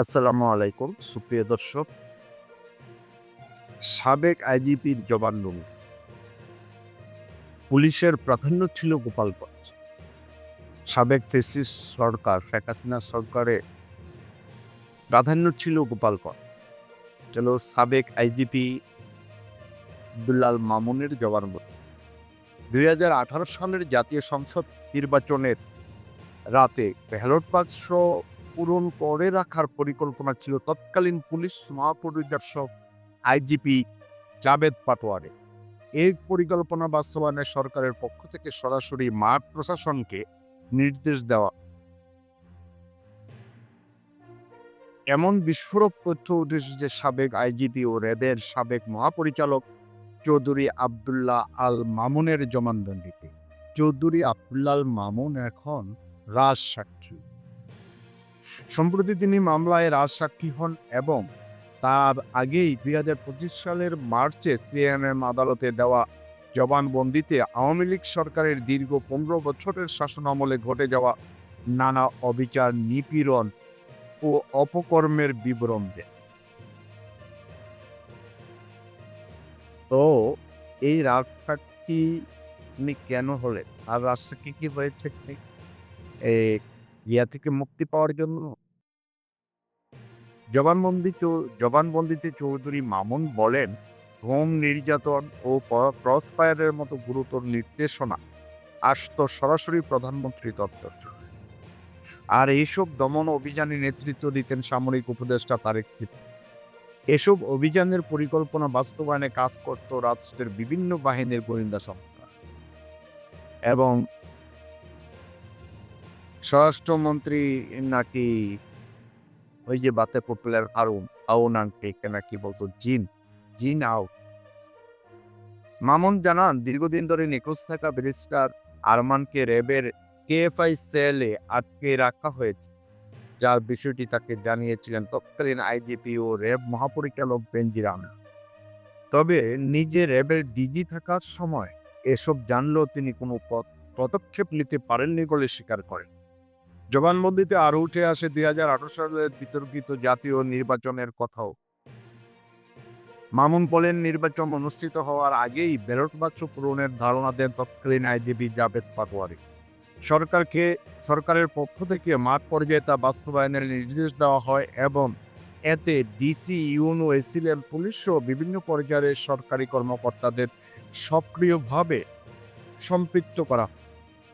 আসসালামু আলাইকুম, সুপ্রিয় দর্শক। সাবেক আইজিপির জবানবন্দি পুলিশের প্রাধান্য ছিল গোপালগঞ্জ। সাবেক ফেসিস সরকার, শেখ হাসিনা সরকারে প্রাধান্য ছিল গোপালগঞ্জ। চলো সাবেক আইজিপি আব্দুল্লাল মামুনের জবানবন্দি। দুই হাজার আঠারো সালের জাতীয় সংসদ নির্বাচনের রাতে ব্যালট বাক্স পূরণ করে রাখার পরিকল্পনা ছিল তৎকালীন পুলিশ মহাপরিদর্শক আইজিপি জাবেদ পাটোয়ারে। এই পরিকল্পনা বাস্তবায়নে সরকারের পক্ষ থেকে সরাসরি মাঠ প্রশাসনকে নির্দেশ দেওয়া এমন বিস্ফোরক তথ্য উঠেছে যে সাবেক আইজিপি ও র্যাবের সাবেক মহাপরিচালক চৌধুরী আবদুল্লাহ আল মামুনের জমানবন্দিতে। চৌধুরী আবদুল্লাহ আল মামুন এখন রাজ সাক্ষী সম্প্রতি তিনি মামলায় রাজসাক্ষী হন এবং তার আগেই দুই হাজার পঁচিশ সালের মার্চে সিএমএম আদালতে দেওয়া জবানবন্দিতে আওয়ামী লীগ সরকারের দীর্ঘ পনেরো বছরের শাসন আমলে ঘটে যাওয়া নানা অবিচার, নিপীড়ন ও অপকর্মের বিবরণ দেন তো এই রাজসাক্ষী উনি কেন হলেন? আর রাজসাক্ষী কি হয়েছে? ইয়া থেকে মুক্তি পাওয়ার জন্য। জবানবন্দিত, জবানবন্দিতে চৌধুরী মামুন বলেন হোম নির্যাতন ও ক্রস ফায়ারের মতো গুরুতর নির্দেশনা আসত সরাসরি প্রধানমন্ত্রী দপ্তর আর এইসব দমন অভিযানে নেতৃত্ব দিতেন সামরিক উপদেষ্টা তারেক সিদ্দিকী এসব অভিযানের পরিকল্পনা বাস্তবায়নে কাজ করত রাষ্ট্রের বিভিন্ন বাহিনীর গোয়েন্দা সংস্থা। এবং স্বরাষ্ট্রমন্ত্রী নাকি ওই যে বাতে পপুলার আরুন আউন আংটিকে নাকি বলতো, জিন জিন আউ মামুন জানান, দীর্ঘদিন ধরে নিখোঁজ থাকা ব্যারিস্টার আরমানকে র্যাবের কেএফআই সেলে আটকে রাখা হয়েছে, যার বিষয়টি তাকে জানিয়েছিলেন তৎকালীন আইজিপি ও র্যাব মহাপরিচালক আহমেদ তবে নিজে র্যাবের ডিজি থাকার সময় এসব জানলেও তিনি কোনো পদ- পদক্ষেপ নিতে পারেননি বলে স্বীকার করেন। জবানবন্দিতে আরও উঠে আসে দুই হাজার আঠারো সালের বিতর্কিত জাতীয় নির্বাচনের কথাও মামুন বলেন নির্বাচন অনুষ্ঠিত হওয়ার আগেই ব্যালট বাক্স পূরণের ধারণা দেন তৎকালীন আইজিপি জাভেদ পাটোয়ারি সরকারকে, সরকারের পক্ষ থেকে মাঠ পর্যায়ে তা বাস্তবায়নের নির্দেশ দেওয়া হয় এবং এতে ডিসি, ইউনো, এসিলেন, পুলিশ সহ বিভিন্ন পর্যায়ের সরকারি কর্মকর্তাদের সক্রিয়ভাবে সম্পৃক্ত করা।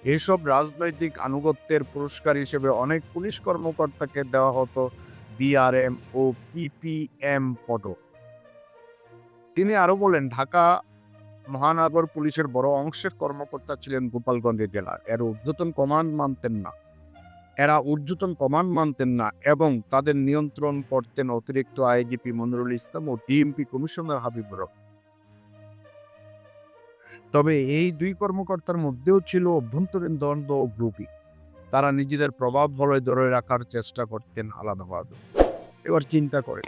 এসব রাজনৈতিক আনুগত্যের পুরস্কার হিসেবে অনেক পুলিশ কর্মকর্তাকে দেওয়া হতো বিআরএম ও পিপিএম পদক তিনি আরও বলেন, ঢাকা মহানগর পুলিশের বড় অংশের কর্মকর্তা ছিলেন গোপালগঞ্জের জেলার এর ঊর্ধ্বতন কমান্ড মানতেন না। এরা ঊর্ধ্বতন কমান্ড মানতেন না এবং তাদের নিয়ন্ত্রণ করতেন অতিরিক্ত আইজিপি মনিরুল ইসলাম ও ডিএমপি কমিশনার হাবিবুর রহমান। তবে এই দুই কর্মকর্তার মধ্যেও ছিল অভ্যন্তরীণ দ্বন্দ্ব ও গ্রুপিং। তারা নিজেদের প্রভাব বলয় ধরে রাখার চেষ্টা করতেন আলাদাভাবে। এবার চিন্তা করে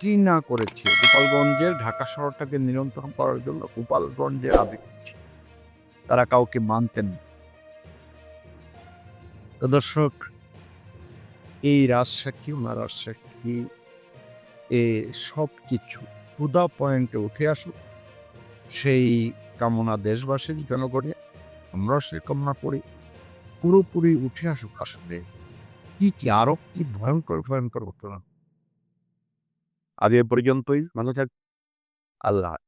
চীনা করেছে? গোপালগঞ্জের ঢাকা শহরটাকে নিয়ন্ত্রণ করার জন্য গোপালগঞ্জের আদিক তারা কাউকে মানতেন না। তো দর্শক, এই রাজসাক্ষী ওনার রাজসাক্ষী এ সব কিছু ক্ষুদা পয়েন্টে উঠে আসুক। সেই কামনা দেশবাসীর জন্য করে আমরাও সে কামনা করি। পুরোপুরি উঠে আসুক আসলে। কি কি আরও কি ভয়ঙ্কর ভয়ঙ্কর ঘটনা। আজ এ পর্যন্তই। ভালো থাক। আল্লাহ।